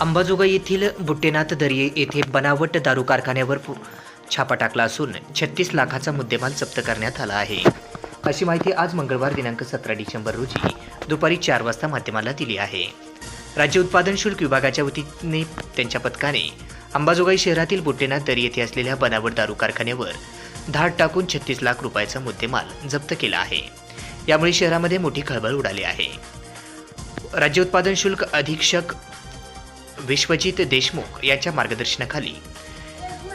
अंबाजोगाई येथील बुट्टेनाथ दर्ये येथे बनावट दारू कारखान्यावर छापा टाकला असून छत्तीस लाखाचा मुद्देमाल जप्त करण्यात आला आहे. अशी माहिती आज मंगळवार दिनांक सतरा डिसेंबर रोजी दुपारी चार वाजता माध्यमाला दिली आहे. राज्य उत्पादन शुल्क विभागाच्या वतीने त्यांच्या पथकाने अंबाजोगाई शहरातील बुट्टेनाथ दरी येथे असलेल्या बनावट दारू कारखान्यावर धाड टाकून छत्तीस लाख रुपयाचा मुद्देमाल जप्त केला आहे. यामुळे शहरामध्ये मोठी खळबळ उडाली आहे. राज्य उत्पादन शुल्क अधीक्षक विश्वजित देशमुख यांच्या मार्गदर्शनाखाली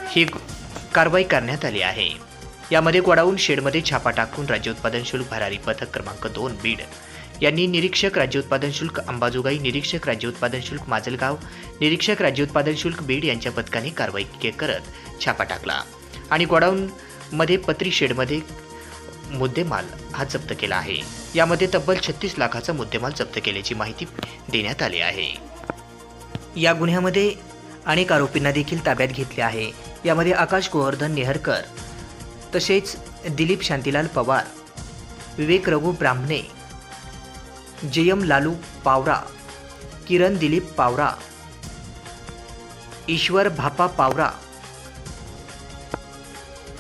ही कारवाई करण्यात आली आहे. यामध्ये गोडाऊन शेडमध्ये छापा टाकून राज्य उत्पादन शुल्क भरारी पथक क्रमांक दोन बीड यांनी निरीक्षक राज्य उत्पादन शुल्क अंबाजोगाई निरीक्षक राज्य उत्पादन शुल्क माजलगाव निरीक्षक राज्य उत्पादन शुल्क बीड यांच्या पथकाने कारवाई के- करत छापा टाकला आणि गोडाऊनमध्ये पत्री शेडमध्ये मुद्देमाल हा जप्त केला आहे. यामध्ये तब्बल छत्तीस लाखाचा मुद्देमाल जप्त केल्याची माहिती देण्यात आली आहे. या गुन्ह्यामध्ये अनेक आरोपींना देखील ताब्यात घेतले आहे. यामध्ये आकाश गोवर्धन नेहरकर तसेच दिलीप शांतीलाल पवार विवेक रघु ब्राह्मणे जयम लालू पावरा किरण दिलीप पावरा ईश्वर भापा पावरा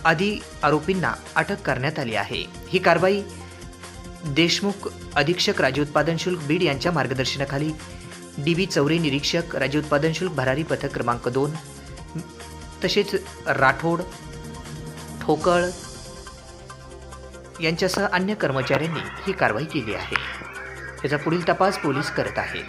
आदी आरोपींना अटक करण्यात आली आहे. ही कारवाई देशमुख अधीक्षक राज्य उत्पादन शुल्क बीड यांच्या मार्गदर्शनाखाली डी बी चौरे निरीक्षक राज्य उत्पादन शुल्क भरारी पथक क्रमांक दोन. तसेच राठोड ठोकळ यांच्यासह अन्य कर्मचाऱ्यांनी ही कारवाई केली आहे. याचा पुढील तपास पोलीस करत आहेत.